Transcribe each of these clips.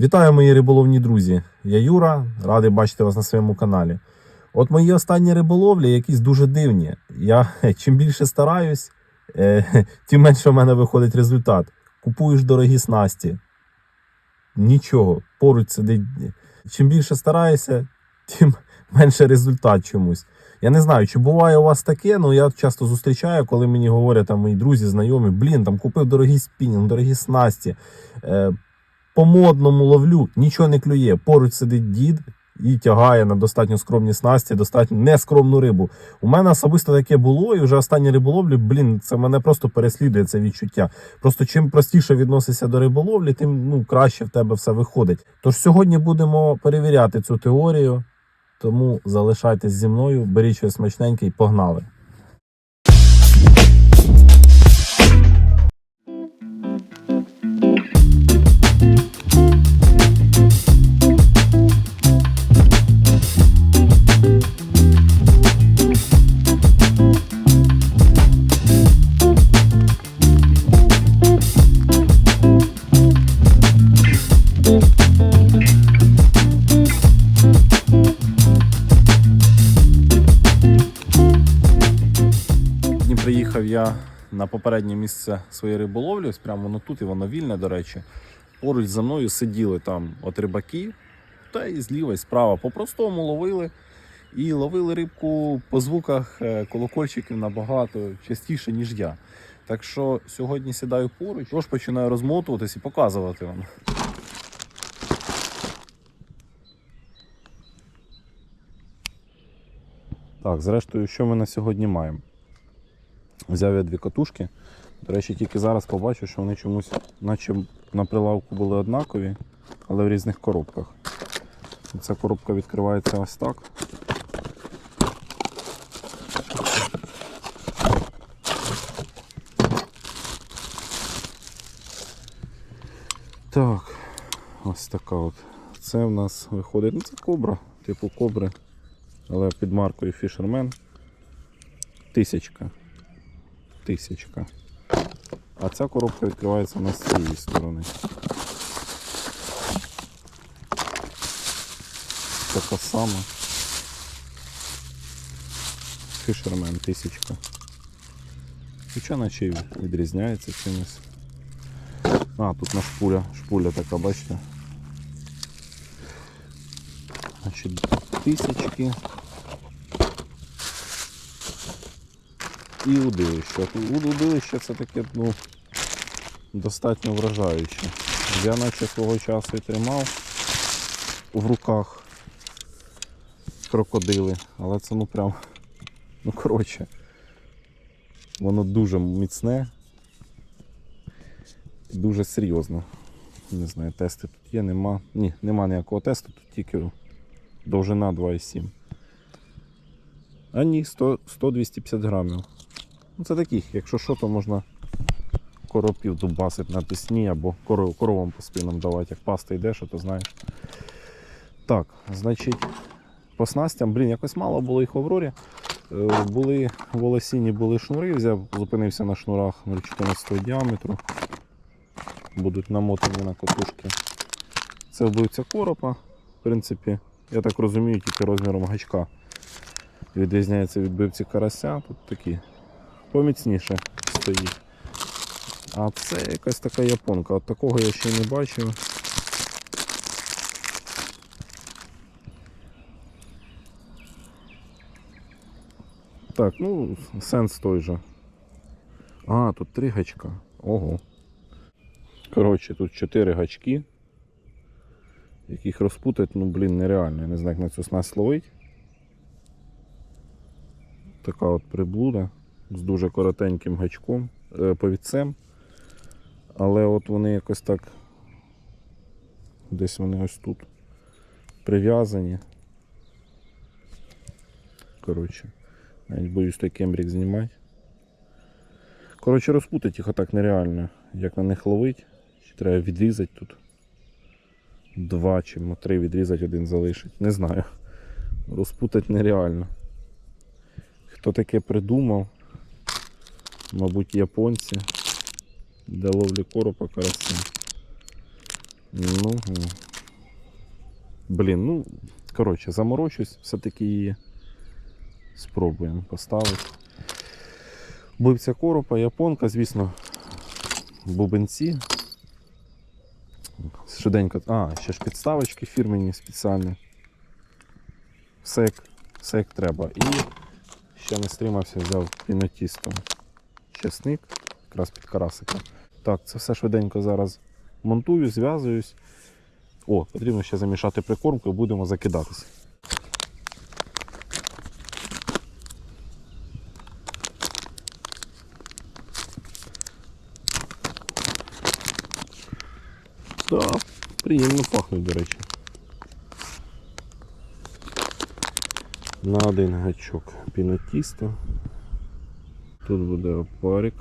Вітаю, мої риболовні друзі. Я Юра, радий бачити вас на своєму каналі. От мої останні риболовлі якісь дуже дивні. Я чим більше стараюсь, е, тим менше в мене виходить результат. Купуєш дорогі снасті. Нічого, поруч сидить. Чим більше стараєшся, тим менше результат чомусь. Я не знаю, чи буває у вас таке, але я часто зустрічаю, коли мені говорять там мої друзі, знайомі, блін, там купив дорогі спінінг, дорогі снасті. Е, по модному ловлю, нічого не клює. Поруч сидить дід і тягає на достатньо скромні снасті, достатньо нескромну рибу. У мене особисто таке було, і вже останні риболовлі, блін, це мене просто переслідує це відчуття. Просто чим простіше відносишся до риболовлі, тим ну, краще в тебе все виходить. Тож сьогодні будемо перевіряти цю теорію, тому залишайтесь зі мною, беріть щось смачненьке і погнали. Я на попереднє місце своєї риболовлі, прямо воно тут, і воно вільне, до речі. Поруч за мною сиділи там от рибаки, та і зліва, і справа. По-простому ловили. І ловили рибку по звуках е, колокольчиків набагато частіше, ніж я. Так що сьогодні сідаю поруч, тож починаю розмотуватись і показувати вам. Так, зрештою, що ми на сьогодні маємо? Взяв я дві катушки. До речі, тільки зараз побачив, що вони чомусь, наче на прилавку були однакові, але в різних коробках. Ця коробка відкривається ось так. Так, ось така от. Це в нас виходить. Ну це кобра, типу кобри, але під маркою Fisherman. Тисячка. Тисячка. А ця коробка відкривається у нас з цієї сторони. Така сама. Fisherman тисячка. Хоча наче й відрізняється чимось. А, тут на шпуля. Шпуля така, бачите. Значить, тисячки. І удилище. Уд- Удилище це таке, ну, достатньо вражаюче. Я наче свого часу і тримав в руках крокодили, але це ну прям, ну коротше, воно дуже міцне, і дуже серйозно. Не знаю, тести тут є, нема. Ні, нема ніякого тесту, тут тільки довжина 2,7. А ні, 100-250 грамів. Ну, це таких, якщо що, то можна коропів дубасити на пісні або коров- коровам по спинам давати, як паста йде, що то знаєш. Так, значить, по снастям, блін, якось мало було їх в Аврорі. Е, Були волосіні, були шнури, взяв, зупинився на шнурах 0,14 діаметру. Будуть намотані на катушки. Це вбивця коропа. В принципі, я так розумію, тільки розміром гачка відрізняється від бивці карася. Тут такі поміцніше стоїть. А це якась така японка. От такого я ще не бачив. Так, ну, сенс той же. А, тут три гачка. Ого. Коротше, тут чотири гачки. Яких розпутати, ну блін, нереально. Я не знаю, як на цю снасть ловить. Така от приблуда з дуже коротеньким гачком, е, повідцем. Але от вони якось так. Десь вони ось тут прив'язані. Коротше, навіть боюсь той кембрік знімати. Коротше, розпутати їх отак нереально. Як на них ловить. Ще треба відрізати тут. Два чи три відрізати, один залишить. Не знаю. Розпутати нереально. Хто таке придумав? Мабуть, японці. Для ловлі коропа карася. Ну. Блін, ну, коротше, заморочусь, все-таки її спробуємо поставити. Бивця коропа, японка, звісно, бубенці. Швиденько. А, ще ж підставочки фірмені спеціальні. Все як, все як треба. І ще не стримався, взяв пінотісто. Чесник, якраз під карасика. Так, це все швиденько зараз монтую, зв'язуюсь. О, потрібно ще замішати прикормку і будемо закидатися. Так, приємно пахнуть, до речі. На один гачок пінотісто. Тут буде опарик.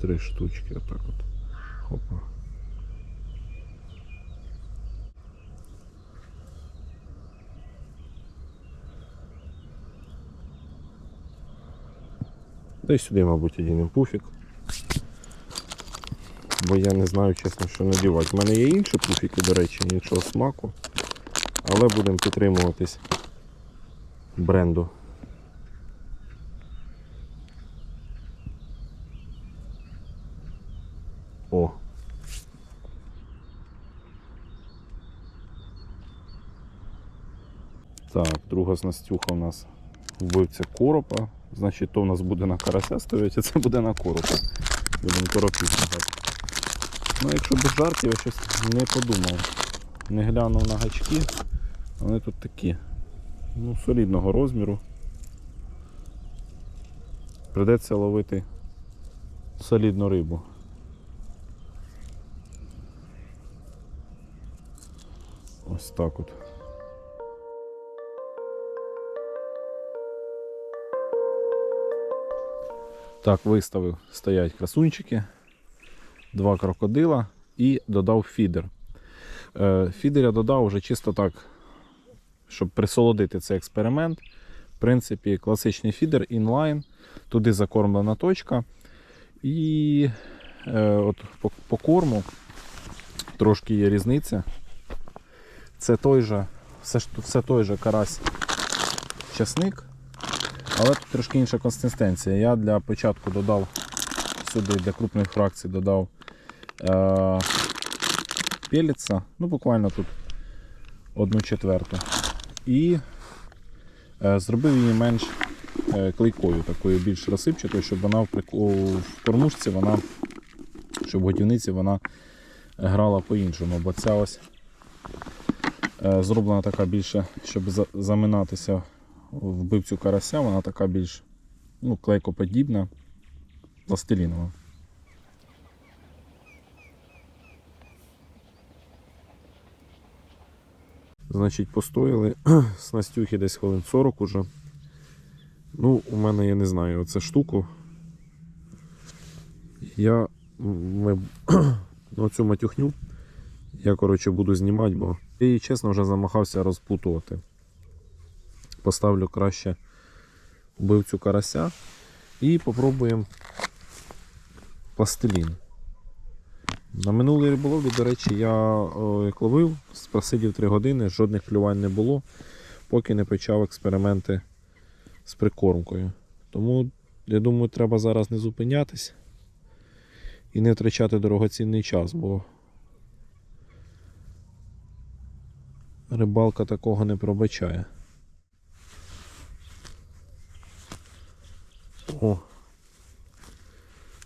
Три штучки отак от. Хопа. Та й сюди, мабуть, один пуфік. Бо я не знаю, чесно, що надівати. У мене є інші пуфіки, до речі, іншого смаку. Але будемо підтримуватись бренду. О. Так, друга снастюха у нас вбивця коропа. Значить, то у нас буде на карася стоять, а це буде на коропа. Будемо коропів грати. Ну, якщо без жартів, я щось не подумав. Не глянув на гачки. Вони тут такі. Ну, солідного розміру. Придеться ловити солідну рибу. Ось так от. Так, виставив, стоять красунчики, два крокодила і додав фідер. Е, Фідер я додав вже чисто так, щоб присолодити цей експеримент. В принципі, класичний фідер інлайн, туди закормлена точка. І е, от по, по корму трошки є різниця. Це той же, все, все той же карась часник, але трошки інша консистенція. Я для початку додав сюди для крупних фракцій додав е, пеліца, ну буквально тут одну четверту. І е, зробив її менш е, клейкою, такою більш розсипчатою, щоб вона в, кормушці, вона, щоб в годівниці вона грала по-іншому. Бо ця ось е, зроблена така більше, щоб заминатися в бивцю карася, вона така більш ну, клейкоподібна, пластилінова. Значить, постояли снастюхи десь хвилин 40 уже. Ну, у мене я не знаю, оце штуку. Я ми, ну, цю матюхню я, коротше, буду знімати, бо я її, чесно, вже замахався розпутувати. Поставлю краще вбивцю карася і попробуємо пластилін. На минулій риболовлі, до речі, я о, як ловив, просидів 3 години, жодних клювань не було, поки не почав експерименти з прикормкою. Тому, я думаю, треба зараз не зупинятись і не втрачати дорогоцінний час, бо рибалка такого не пробачає. О.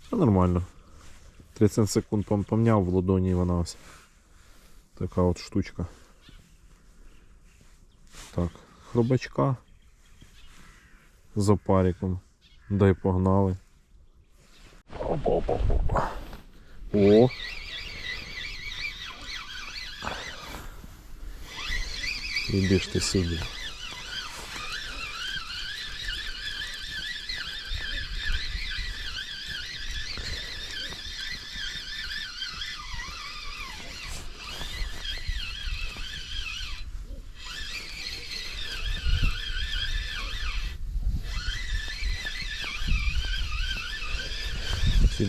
Та нормально. 30 секунд пом- помняв в ладоні і вона ось. Така от штучка. Так, хробачка з опариком. Дай погнали. О! Іди ж ти сюди.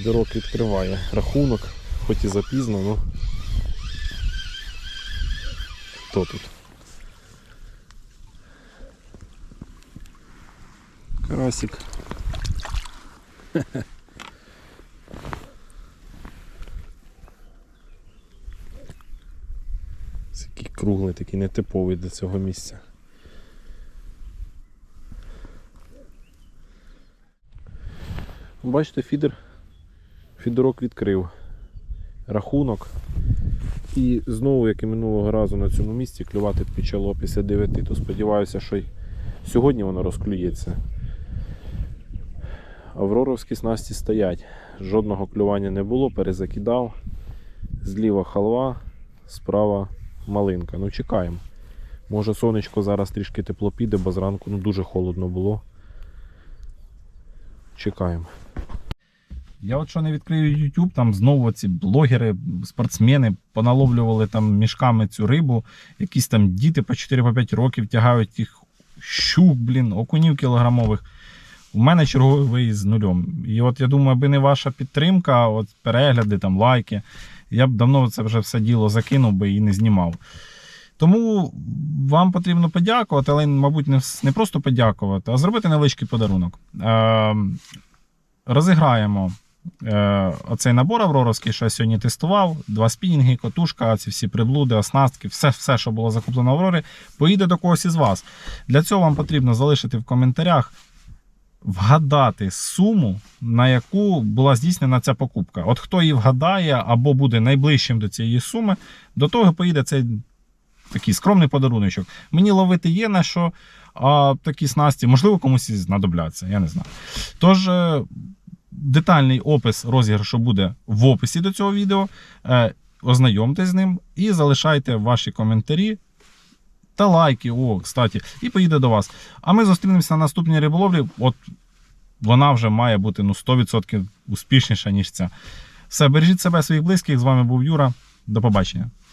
Фідерок відкриває рахунок, хоч і запізно, ну. Хто тут? Карасик. Це Такий круглий, такий нетиповий для цього місця. Бачите, фідер. Фідерок відкрив рахунок. І знову, як і минулого разу на цьому місці, клювати почало після 9, то сподіваюся, що й сьогодні воно розклюється. Авроровські снасті стоять. Жодного клювання не було, перезакидав. Зліва халва, справа малинка. Ну, чекаємо. Може сонечко зараз трішки тепло піде, бо зранку ну, дуже холодно було. Чекаємо. Я от що не відкрию YouTube, там знову ці блогери, спортсмени поналовлювали там мішками цю рибу. Якісь там діти по 4-5 років тягають їх щук, блін, окунів кілограмових. У мене черговий з нульом. І от я думаю, аби не ваша підтримка, от перегляди, там, лайки, я б давно це вже все діло закинув би і не знімав. Тому вам потрібно подякувати, але, мабуть, не, просто подякувати, а зробити невеличкий подарунок. Е, розіграємо оцей набор Авроровський, що я сьогодні тестував. Два спінінги, котушка, ці всі приблуди, оснастки, все, все, що було закуплено Аврорі, поїде до когось із вас. Для цього вам потрібно залишити в коментарях. Вгадати суму, на яку була здійснена ця покупка. От хто її вгадає або буде найближчим до цієї суми, до того поїде цей такий скромний подаруночок. Мені ловити є на що, а такі снасті, можливо, комусь знадобляться, я не знаю. Тож, е, детальний опис розіграшу буде в описі до цього відео. Е, Ознайомтесь з ним і залишайте ваші коментарі та лайки. О, кстати, і поїде до вас. А ми зустрінемося на наступній риболовлі. От вона вже має бути ну, 100% успішніша, ніж ця. Все, бережіть себе, своїх близьких. З вами був Юра. До побачення.